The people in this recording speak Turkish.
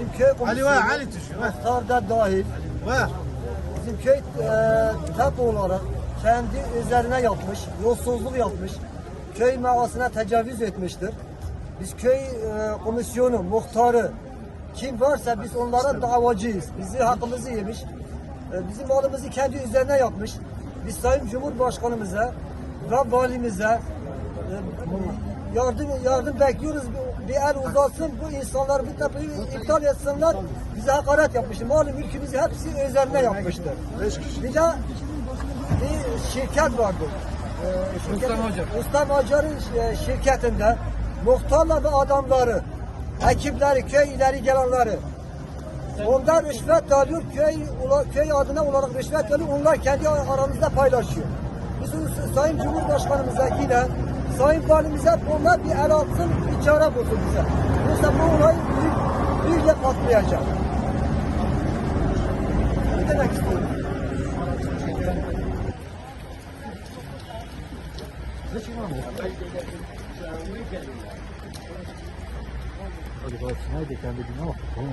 bizim köy Ali var, Ali muhtar da dahil, Var. bizim köy e, tek olarak kendi üzerine yapmış, yolsuzluk yapmış, köy mağasına tecavüz etmiştir. Biz köy e, komisyonu, muhtarı, kim varsa biz onlara davacıyız. Bizi hakkımızı yemiş, e, bizim malımızı kendi üzerine yapmış. Biz Sayın Cumhurbaşkanımıza ve valimize e, yardım yardım bekliyoruz. Bir- el uzatsın, bu insanlar bu tapuyu iptal etsinler. Bize hakaret yapmıştır. Malı mülkümüzü hepsi üzerine yapmıştır. Bir de bir şirket vardı. Ee, şirket, Usta Macar. Usta Macar'ın e, şirketinde muhtarla ve adamları, ekipleri, köy ileri gelenleri ondan rüşvet alıyor, köy, ula- köy adına olarak rüşvet alıyor, onlar kendi aramızda paylaşıyor. Biz Sayın Cumhurbaşkanımıza yine, Sayın Valimize onlar bir el atsın, bir çare bulsun bize. Yoksa bu olay bir, bir de patlayacak. Ne demek istiyorum? Hadi baksın haydi kendi gününe bak. Tamam.